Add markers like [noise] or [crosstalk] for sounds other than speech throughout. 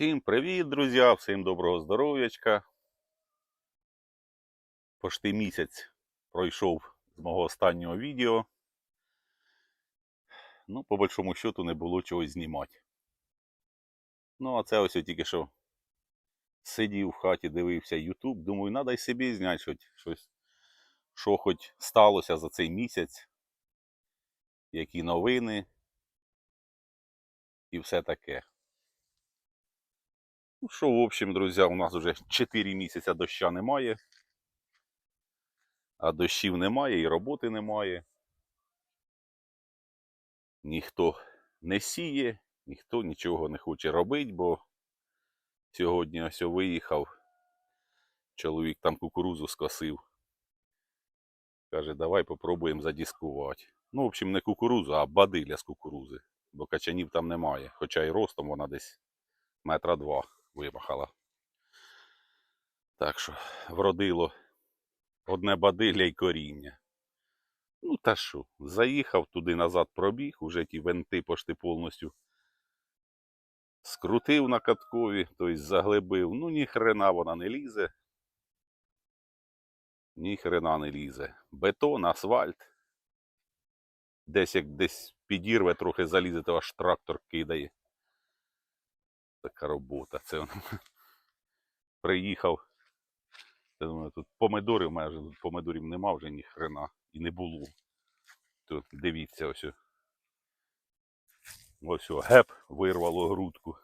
Всім привіт, друзі! Всім доброго здоров'ячка. Пошти місяць пройшов з мого останнього відео. Ну, по большому счету не було чогось знімати. Ну, а це ось я тільки що сидів в хаті, дивився YouTube. Думаю, треба й собі зняти щось, що хоч сталося за цей місяць, які новини і все таке. Ну що, в общем, друзі, у нас вже 4 місяці доща немає. А дощів немає і роботи немає. Ніхто не сіє, ніхто нічого не хоче робити, бо сьогодні ось виїхав. Чоловік там кукурузу скосив. Каже, давай попробуємо задіскувати. Ну, в общем, не кукурузу, а бадиля з кукурузи. Бо качанів там немає. Хоча і ростом вона десь метра два вимахала. Так що вродило одне бадилля й коріння. Ну та що, заїхав туди назад пробіг, уже ті венти пошти повністю скрутив на каткові, тобто заглибив. Ну ні хрена вона не лізе. Ні хрена не лізе. Бетон, асфальт. Десь як десь підірве, трохи залізе, то аж трактор кидає. Така робота. Це він [laughs] приїхав. Я думаю, тут помидорів майже тут помидорів нема вже ні хрена і не було. Тут дивіться ось. Ось о, геп вирвало грудку.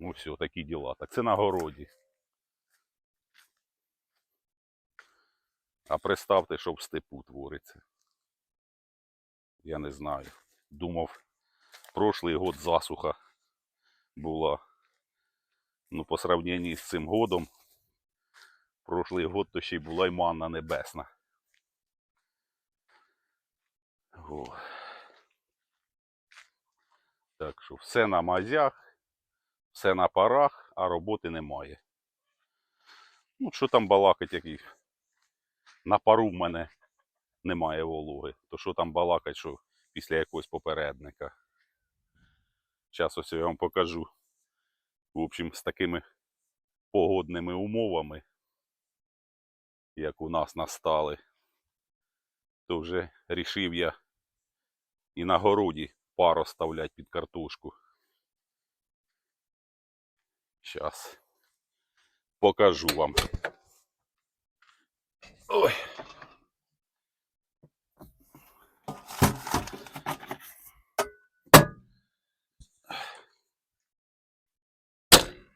Ось о, такі діла. Так це на городі. А представте, що в степу твориться. Я не знаю. Думав, прошлий год засуха була. Ну, по сравненні з цим годом, прошлий год то ще й була й манна небесна. О. Так що все на мазях, все на парах, а роботи немає. Ну, що там балакать, який на пару в мене немає вологи. То що там балакать, що після якогось попередника. Зараз ось я вам покажу. В общем, з такими погодними умовами, як у нас настали, то вже рішив я і на городі пар оставлять під картошку. Зараз покажу вам. Ой.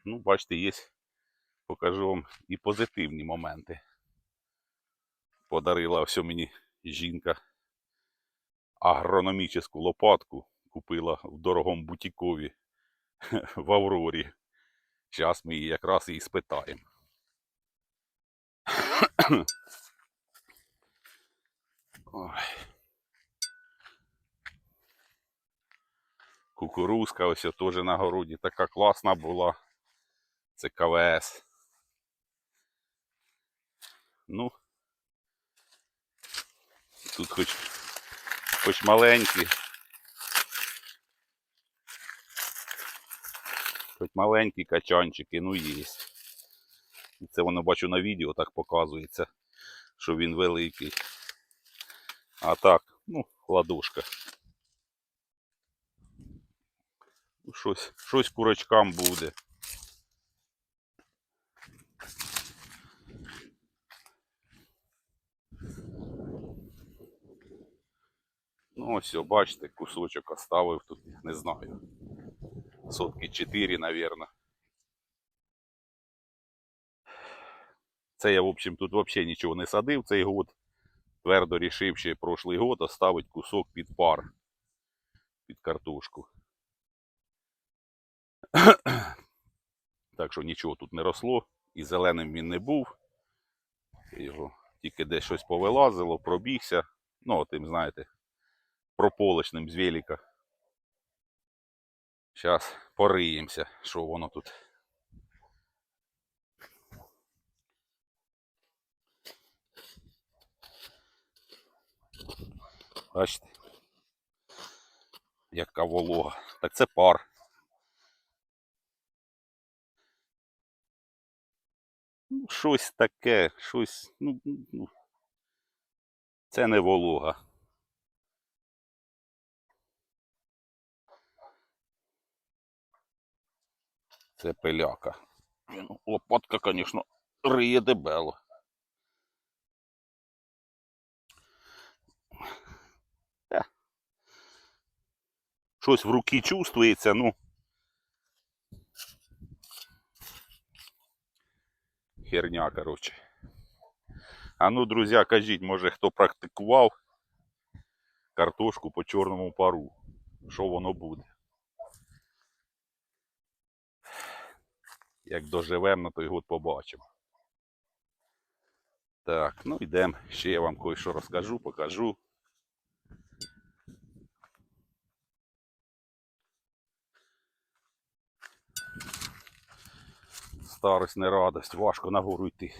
Ну, бачите, є, покажу вам і позитивні моменти. Подарила все мені жінка агрономічну лопатку. Купила в дорогому бутікові [laughs] в Аврорі. Зараз ми її якраз і спитаємо. [coughs] Ой. Кукурузка ось теж на городі така класна була. Це КВС. Ну, тут хоч, хоч маленькі. Хоч маленькі качанчики, ну є. І це воно бачу на відео так показується, що він великий. А так, ну, ладошка. Ну, Щось, щось курочкам буде. Ну, ось, бачите, кусочок оставив тут, не знаю. Сотки 4, навірно. Це я, в общем, тут взагалі нічого не садив цей год. Твердо рішив ще прошлий год оставити кусок під пар. Під картошку. Так що нічого тут не росло. І зеленим він не був. Його тільки десь щось повилазило, пробігся. Ну, тим, знаєте, прополочним з Веліка. Зараз пориємося, що воно тут. Бачите? Яка волога. Так це пар. Ну, щось таке, щось, ну, ну, ну. це не волога. Це пиляка. Лопатка, звісно, риє дебело. Е. Щось в руки чувствується, ну. Херня, коротше. А ну, друзі, кажіть, може хто практикував картошку по чорному пару. Що воно буде? Як доживемо, на той год побачимо. Так, ну йдемо. Ще я вам кое-що розкажу, покажу. Старость не радость, важко нагору йти.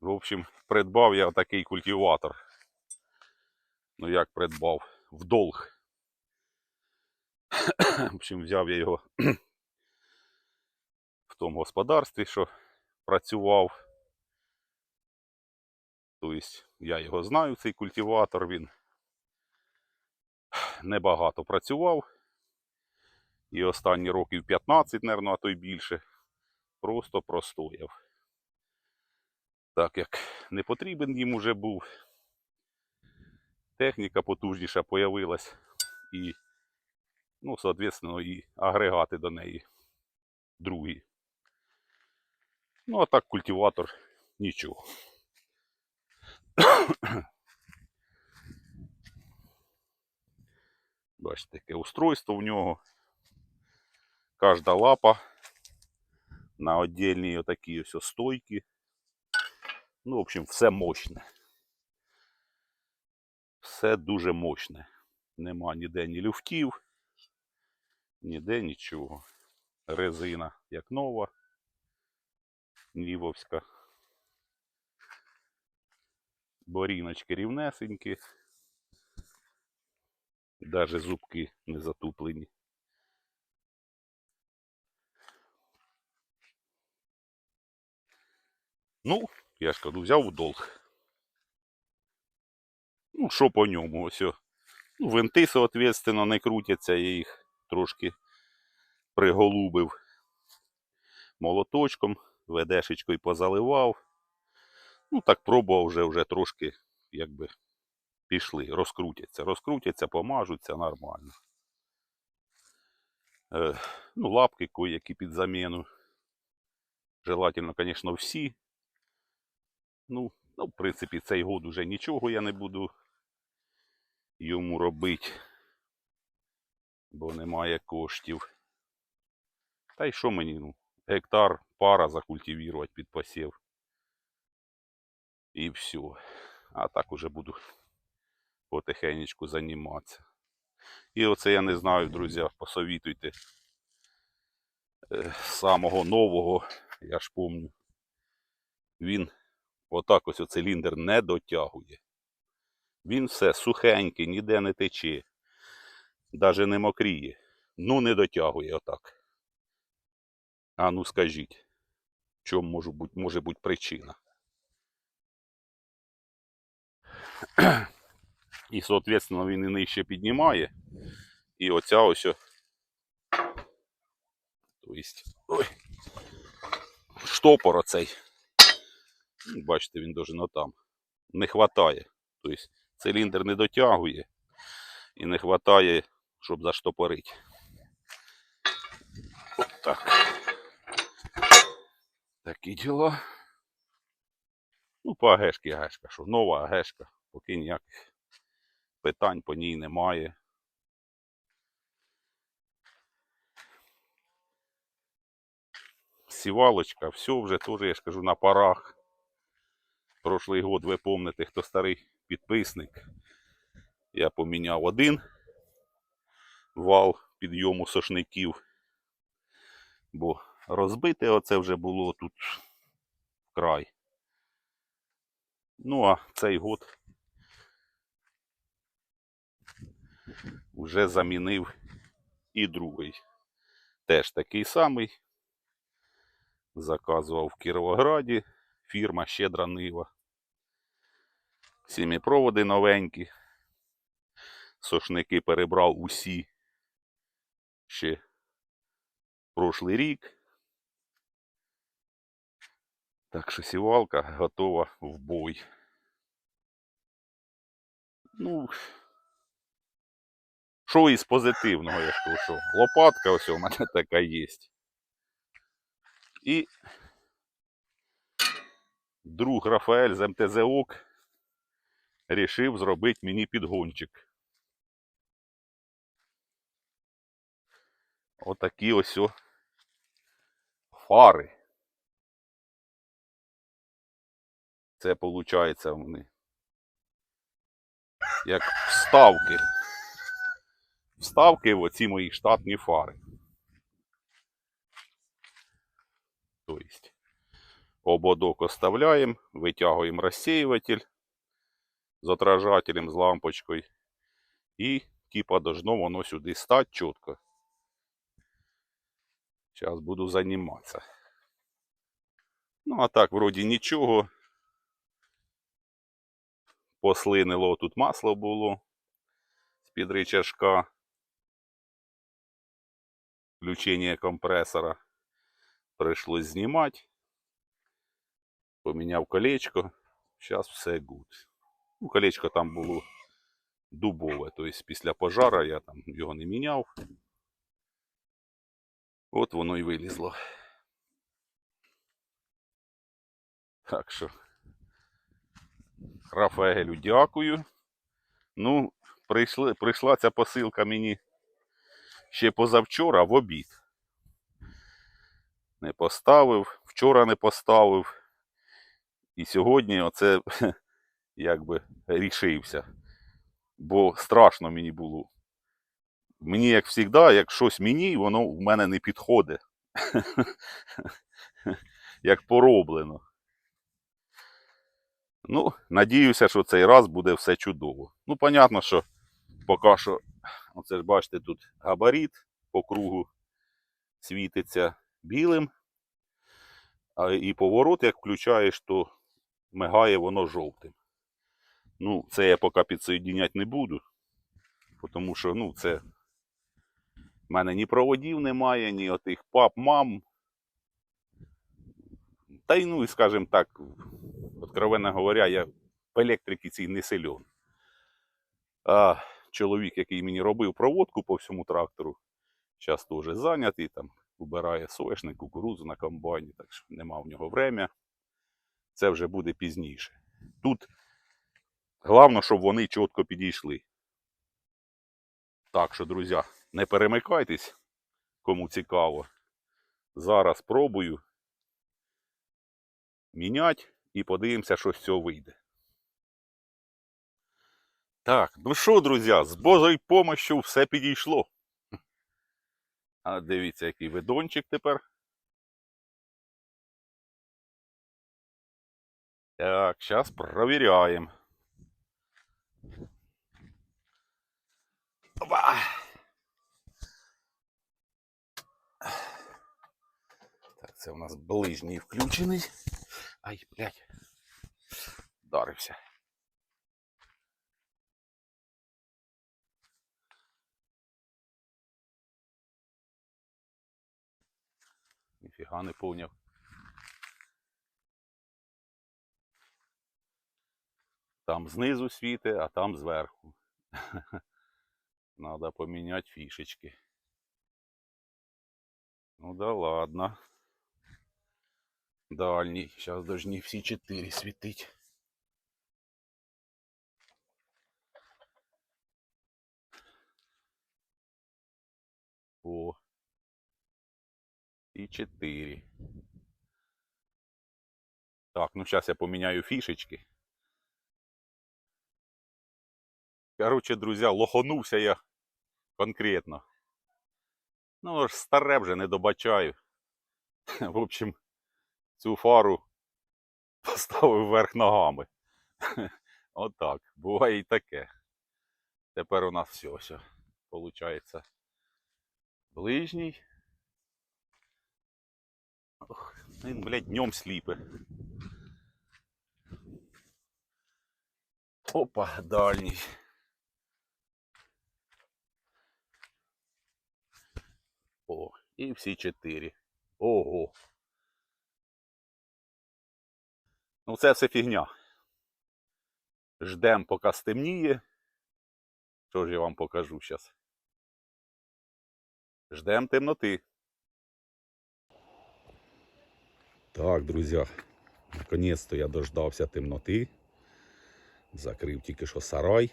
В общем, придбав я такий культиватор. Ну як придбав? В долг. В общем, взяв я його в тому господарстві, що працював. Тобто я його знаю, цей культиватор, він небагато працював. І останні років 15, мабуть, а то й більше, просто простояв. Так як не потрібен їм уже був. Техніка потужніша появилась і, ну, соответственно, і агрегати до неї другі. Ну, а так культиватор нічого. [coughs] Бачите, таке устройство в нього. Кожна лапа на отдельній отакі ось стойки. Ну, в общем, все мощне. Все дуже мощне. Нема ніде ні люфтів, ніде нічого. Резина як нова, нівовська. Боріночки рівнесенькі. Даже зубки не затуплені. Ну, я ж кажу, взяв у долг. Ну, що по ньому? Ось. Ну, винти, соответственно, не крутяться, я їх трошки приголубив молоточком, ведешечкою позаливав. Ну, так пробував вже, вже трошки, якби, пішли, розкрутяться. Розкрутяться, помажуться нормально. Е, ну, лапки кое-які під заміну. Желательно, звісно, всі. Ну, ну, в принципі, цей год уже нічого я не буду йому робити, бо немає коштів. Та й що мені, ну, гектар пара закультивувати під посів. І все. А так уже буду потихенечку займатися. І оце я не знаю, друзі, посовітуйте. Е, Самого нового, я ж помню, він отак ось циліндр не дотягує. Він все сухенький, ніде не тече, навіть не мокріє. Ну, не дотягує отак. А ну скажіть, в чому може бути, може бути причина? [clears throat] І, соответственно, він і нижче піднімає. І оця ось. Тобто, штопор оцей. Бачите, він должен отам. Не хватає. Тобто циліндр не дотягує і не хватає, щоб заштопорити. От так. Такі діла. Ну, по агешки агешка, що нова агешка, поки ніяких питань по ній немає. Сівалочка, все вже теж, я ж кажу, на парах. Прошлий год, ви помните, хто старий підписник. Я поміняв один вал підйому сошників. Бо розбите оце вже було тут вкрай. Ну, а цей год вже замінив і другий. Теж такий самий. Заказував в Кіровограді. Фірма Щедра Нива. Сіміпроводи новенькі. Сошники перебрав усі ще прошлий рік. Так що сівалка готова в бой. Ну, що із позитивного, я ж що лопатка ось у мене [laughs] така є. І друг Рафаель з МТЗ ОК рішив зробити мені підгончик. Отакі ось фари. Це виходить вони. Як вставки. Вставки в оці мої штатні фари. Тобто ободок оставляємо, витягуємо розсіюватель з отражателем, з лампочкою. І типа должно воно сюди стати чітко. Зараз буду займатися. Ну, а так, вроді нічого. Послинило тут масло було з-під рычажка. Включення компресора. Прийшлось знімати. Поміняв колечко. Зараз все good. Ну, колечко там було дубове. Тобто після пожара я там його не міняв. От воно і вилізло. Так що. Рафаелю дякую. Ну, прийшли, прийшла ця посилка мені ще позавчора в обід. Не поставив, вчора не поставив. І сьогодні оце [laughs] якби рішився. Бо страшно мені було. Мені, як завжди, як щось мені, воно в мене не підходить. [laughs] як пороблено. Ну, надіюся, що цей раз буде все чудово. Ну, понятно, що поки що, оце ж бачите, тут габарит по кругу світиться білим. А і поворот, як включаєш, то мигає воно жовтим. Ну, це я поки підсоєдіняти не буду. Тому що, ну, це в мене ні проводів немає, ні отих пап, мам. Та й ну, і скажімо так, откровенно говоря, я в електриці цій не сильон. А чоловік, який мені робив проводку по всьому трактору, зараз теж зайнятий, там убирає соняшник, кукурудзу на комбайні, так що нема в нього время. Це вже буде пізніше. Тут головне, щоб вони чітко підійшли. Так що, друзі, не перемикайтесь, кому цікаво. Зараз пробую міняти і подивимося, що з цього вийде. Так, ну що, друзі, з Божою помощью все підійшло. А дивіться, який видончик тепер. Так, зараз провіряємо. Опа! Так, це у нас ближній включений. Ай, блядь. Вдарився. Ніфіга не поняв. Там знизу світи, а там зверху. [laughs] Надо поміняти фішечки. Ну да ладно. Дальній. Зараз должны всі чотири світить. О. І чотири. Так, ну зараз я поміняю фішечки. Короче, друзі, лоханувся я конкретно. Ну, ж старе вже не добачаю. [laughs] В общем, цю фару поставив вверх ногами. [laughs] Отак. Буває і таке. Тепер у нас все. все. получається. Ближній. Ох, він, блядь, днем сліпе. Опа, дальній. О, і всі чотири. Ого. Ну, це все фігня. Ждем, поки стемніє. Що ж я вам покажу зараз? Ждем темноти. Так, друзі, наконець-то я дождався темноти. Закрив тільки що сарай.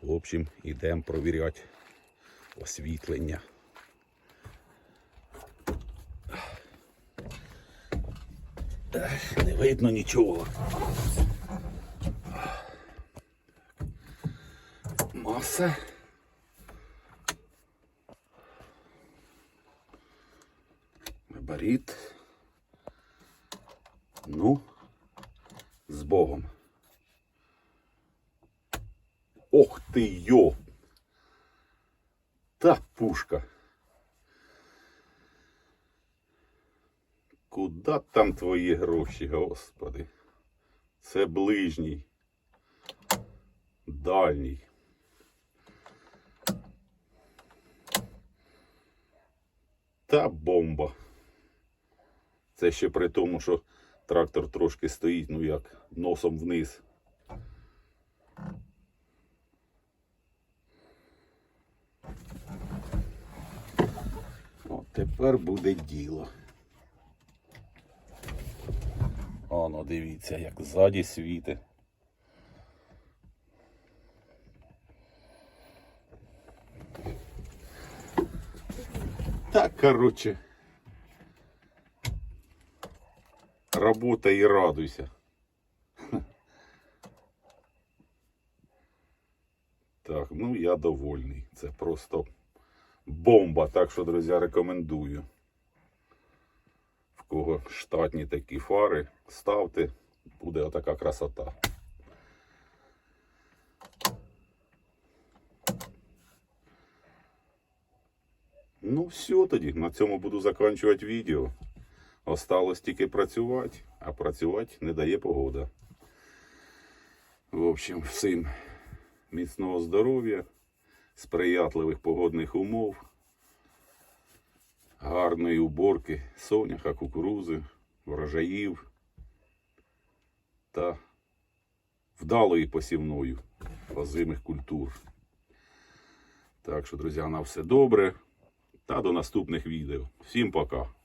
В общем, йдемо провіряти освітлення. Не видно нічого. Маса. Габарит. Ну, з Богом. Ох ти йо! Та пушка. Куда там твої гроші, господи? Це ближній. Дальній. Та бомба. Це ще при тому, що трактор трошки стоїть, ну як, носом вниз. О, тепер буде діло. Оно, дивіться, як ззаді світить. Так, короче. Работай и радуйся. Так, ну я довольний. Це просто бомба. Так що, друзі, рекомендую. Кого штатні такі фари, ставте, буде отака красота. Ну, все тоді. На цьому буду закінчувати відео. Осталось тільки працювати, а працювати не дає погода. В общем, всім міцного здоров'я, сприятливих погодних умов, гарної уборки соняха, кукурузи, врожаїв та вдалої посівною озимих культур. Так що, друзі, на все добре та до наступних відео. Всім пока!